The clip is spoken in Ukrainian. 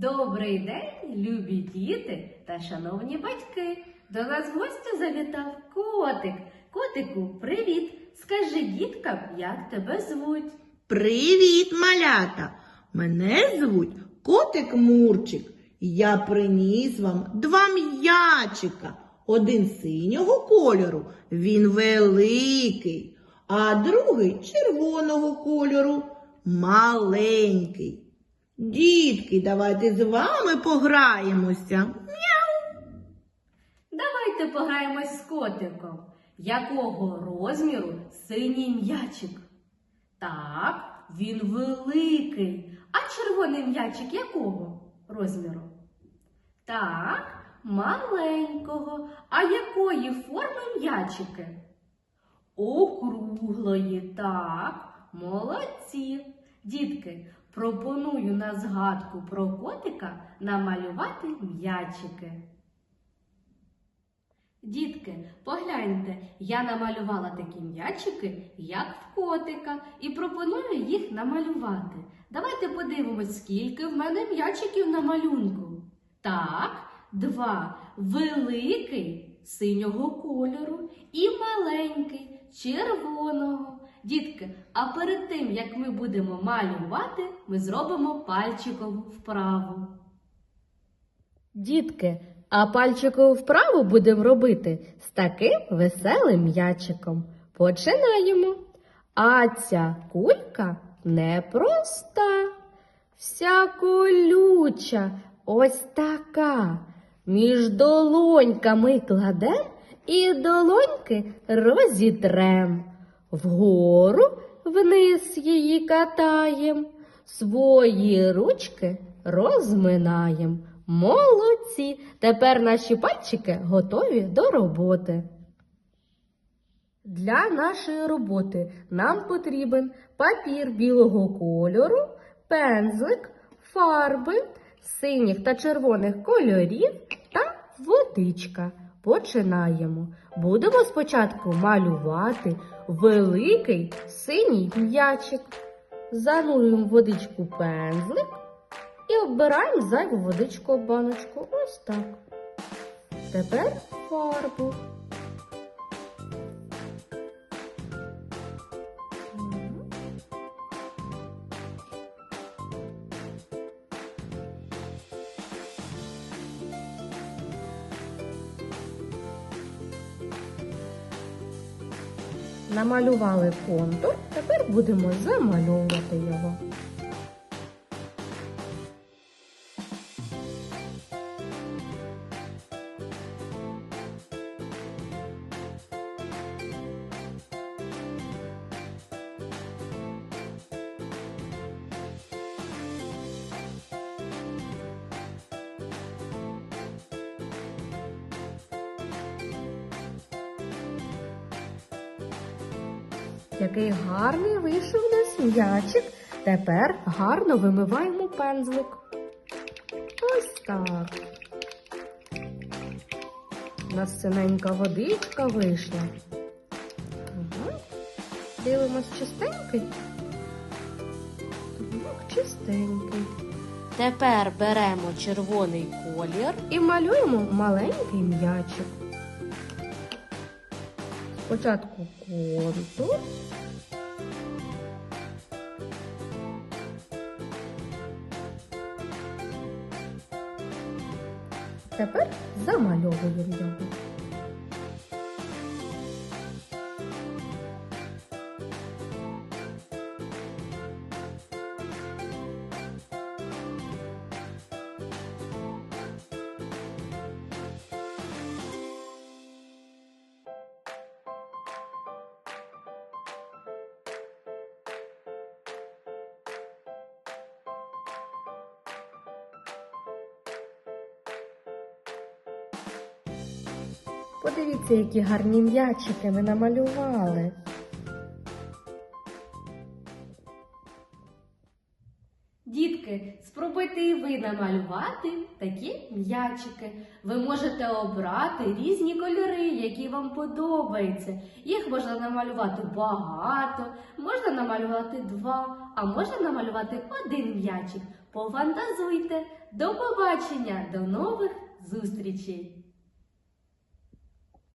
Добрий день, любі діти та шановні батьки. До нас в гості завітав котик. Котику, привіт! Скажи діткам, як тебе звуть. Привіт, малята! Мене звуть Котик Мурчик. Я приніс вам два м'ячика. Один синього кольору, він великий, а другий червоного кольору, маленький. Дітки, давайте з вами пограємося. Мяу! Давайте пограємось з котиком. Якого розміру синій м'ячик? Так, він великий. А червоний м'ячик якого розміру? Так, маленького. А якої форми м'ячики? Округлої, так, молодці. Дітки, пропоную на згадку про котика намалювати м'ячики. Дітки, погляньте, я намалювала такі м'ячики, як в котика, і пропоную їх намалювати. Давайте подивимось, скільки в мене м'ячиків на малюнку. Так, два. Великий синього кольору і маленький червоного. Дітки, а перед тим, як ми будемо малювати, ми зробимо пальчикову вправу. Дітки, а пальчикову вправу будемо робити з таким веселим м'ячиком. Починаємо. А ця кулька непроста, вся колюча, ось така. Між долоньками кладем і долоньки розітрем. Вгору вниз її катаєм, свої ручки розминаєм. Молодці! Тепер наші пальчики готові до роботи. Для нашої роботи нам потрібен папір білого кольору, пензлик, фарби, синіх та червоних кольорів та водичка. Починаємо. Будемо спочатку малювати великий синій м'ячик. Занурюємо в водичку пензлик і оббираємо зайву водичку об баночку. Ось так. Тепер фарбу. Намалювали контур, тепер будемо замальовувати його. Який гарний вийшов нас м'ячик. Тепер гарно вимиваємо пензлик. Ось так. У нас синенька водичка вийшла. Ага. Дивимось чистенький. Так, чистенький. Тепер беремо червоний колір і малюємо маленький м'ячик. Спочатку контур. Тепер замальовуємо його. Подивіться, які гарні м'ячики ми намалювали. Дітки, спробуйте і ви намалювати такі м'ячики. Ви можете обрати різні кольори, які вам подобаються. Їх можна намалювати багато, можна намалювати два, а можна намалювати один м'ячик. Пофантазуйте. До побачення, до нових зустрічей!